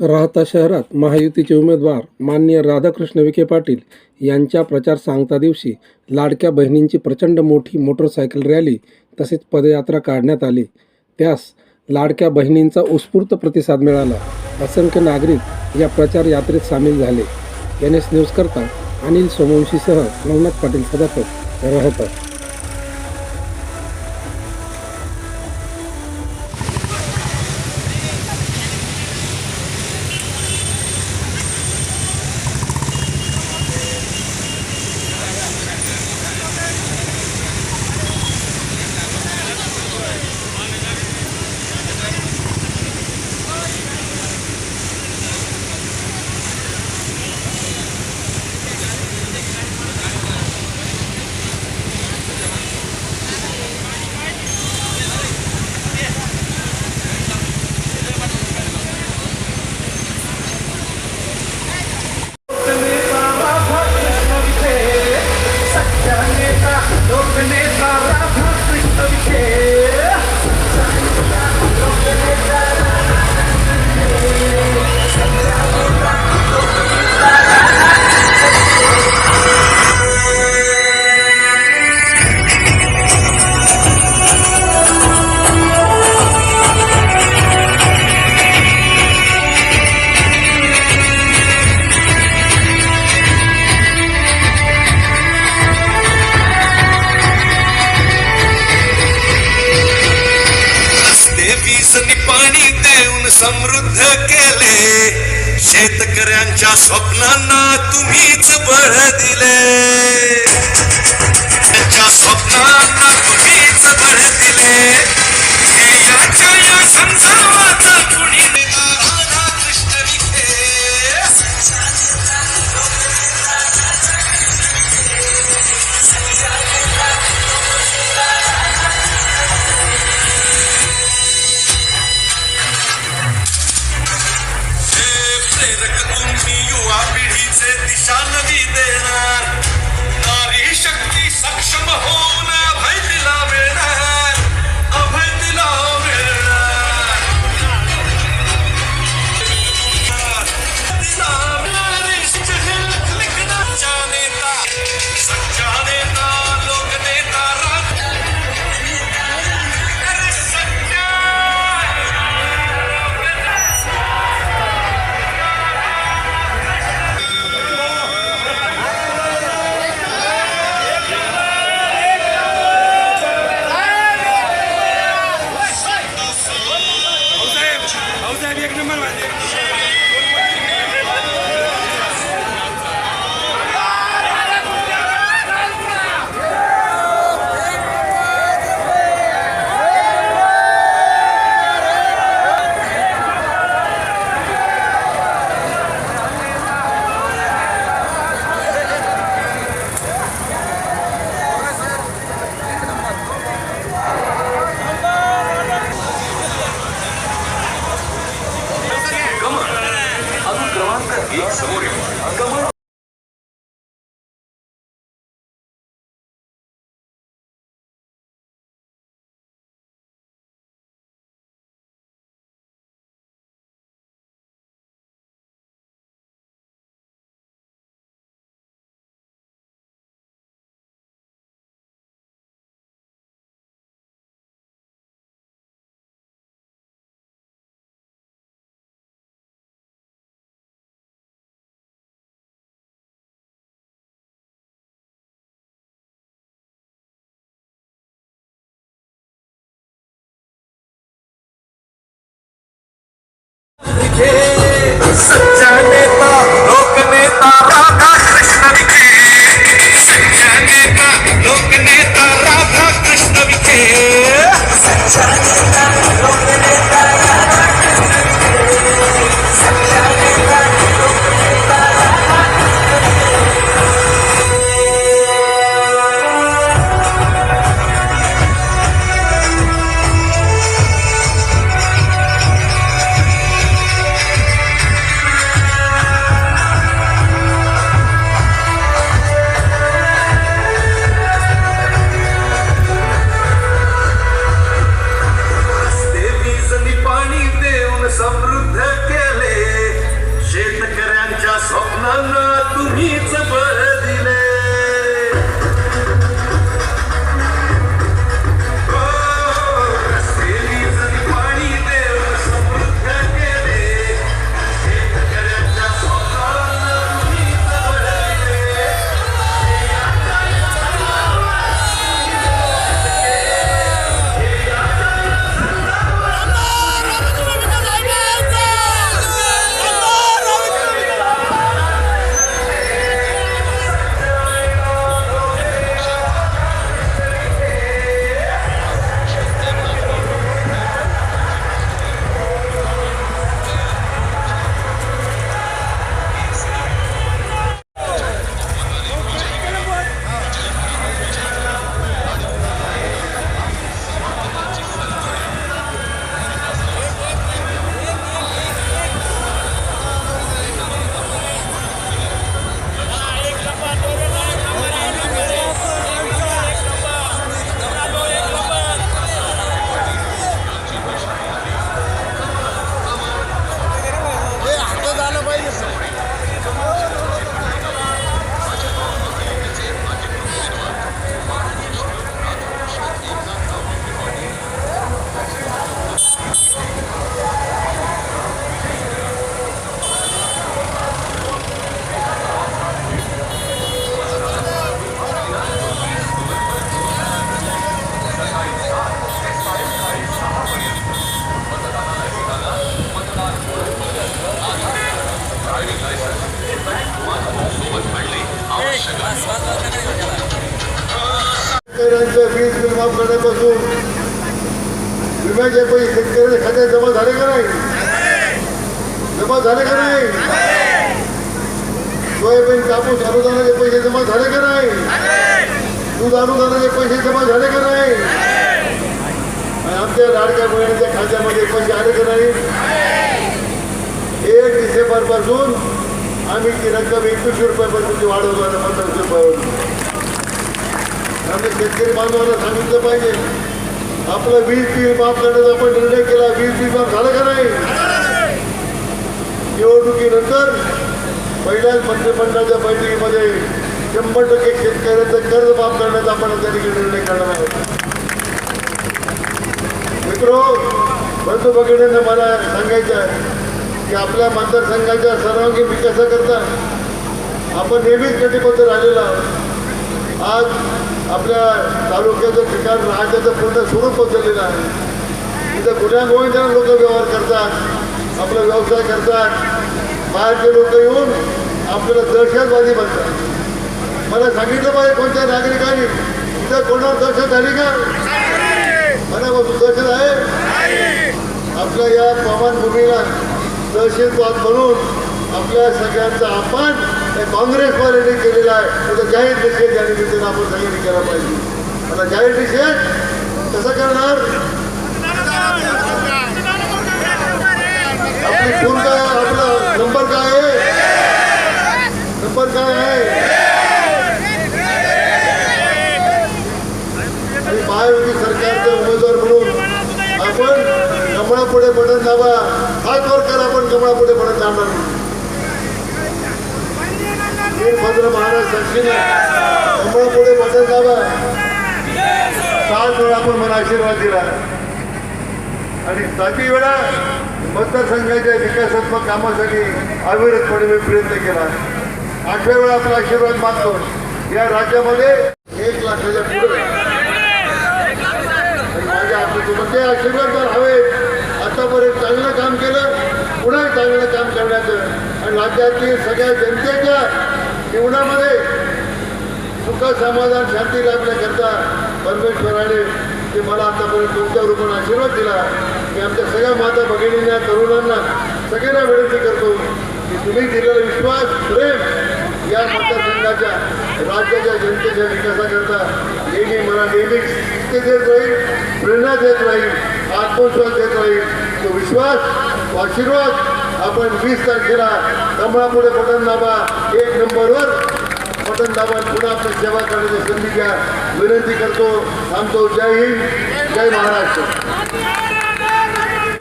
राहता शहरात महायुतीचे उमेदवार माननीय राधाकृष्ण विखे पाटील यांच्या प्रचार सांगता दिवशी लाडक्या बहिणींची प्रचंड मोठी मोटरसायकल रॅली तसेच पदयात्रा काढण्यात आली. त्यास लाडक्या बहिणींचा उत्स्फूर्त प्रतिसाद मिळाला. असंख्य नागरिक या प्रचार यात्रेत सामील झाले. एन एस न्यूजकरता अनिल सोमवंशीसह नवनाथ पाटील सदाफत राहतात शेतकऱ्यांच्या स्वप्नांना तुम्हीच बळ दिले Yeah. माफ करण्यापासून विम्याचे पैसे शेतकऱ्यांच्या खात्यात जमा झाले का नाही? जमा झाले का नाही? सोयाबीन कापूस अनुदानाचे पैसे जमा झाले का नाही? दूध अनुदानाचे पैसे जमा झाले का नाही? आमच्या लाडक्या बहिणीच्या खात्यामध्ये पैसे आले का नाही? एक डिसेंबरपासून आम्ही ती रक्कम एकवीसशे रुपयापासून वाढवतो आता पन्नास रुपयावर आम्ही शेतकरी बांधवांना सांगितलं पाहिजे. आपलं वीज बिल माफ करण्याचा आपण निर्णय केला. वीज बिल माफ झालं का नाही? निवडणुकीनंतर पहिल्याच मंत्रिमंडळाच्या बैठकीमध्ये शंभर टक्के शेतकऱ्यांचं कर्ज माफ करण्याचा आपण त्या ठिकाणी निर्णय करणार आहोत. मित्रो बंधू भगिनींना मला सांगायचं आहे की आपल्या मतदारसंघाच्या सर्वांगीण विकासाकरता आपण नेहमीच कटिबद्ध राहिलेलो आहोत. आज आपल्या तालुक्याचं ठिकाण राज्याचं पूर्ण स्वरूप बदललेलं आहे. इथं गुन्ह्या गोविंदाने लोक व्यवहार करतात आपला व्यवसाय करतात. बाहेरचे लोक येऊन आपल्याला दहशतवादी बनतात. मला सांगितलं पाहिजे कोणत्या नागरिकांनी इथं कोणावर दहशत झाली का? मनापासून दहशत आहे? आपल्या या पावनभूमीला दहशतवाद म्हणून आपल्या सगळ्यांचा आपण हे काँग्रेसवाल्यांनी केलेला आहे. त्याचा जाहीर निषेध या निमित्तानं आपण सगळ्यांनी केला पाहिजे. आता जाहीर निषेध कसा करणार? आपली फोन काय आपला नंबर काय आहे? नंबर काय आहे? आणि महायुती सरकारचे उमेदवार म्हणून आपण कमळापुढे बटन दाबा हात वर करा आपण कमळापुढे बटन दाबणार नाही. वीरभद्र महाराज साक्षीने पुढे बटन दाबा सात वेळा आपण मला आशीर्वाद दिला. आणि सातही वेळा मतदारसंघाच्या विकासात्मक कामासाठी अविरतपणे मी प्रयत्न केला. आठव्या वेळा आपला आशीर्वाद मागतो या राज्यामध्ये एक लाखाच्या पुढे. माझ्या आपल्यासोबत ते आशीर्वाद जर हवे आतापर्यंत चांगलं काम केलं पुन्हा चांगलं काम करण्याचं. आणि राज्यातील सगळ्या जनतेच्या जीवनामध्ये सुख समाधान शांती लाभण्याकरता परमेश्वराने ते मला आतापर्यंत तुमच्या रूपाने आशीर्वाद दिला. मी आमच्या सगळ्या माता भगिनींना तरुणांना सगळ्यांना विनंती करतो की तुम्ही दिलेला विश्वास प्रेम या मतदारसंघाच्या राज्याच्या जनतेच्या विकासाकरता नेहमी मला नेहमी देत राहील प्रेरणा देत राहील आत्मविश्वास देत राहील. तो विश्वास आशीर्वाद आपण वीस तारखेला कमळापुढे बटन दाबा एक नंबरवर बटन दाबा पुन्हा आपण सेवा करण्याची संधी घ्या. विनंती करतो थांबतो. जय हिंद जय महाराष्ट्र.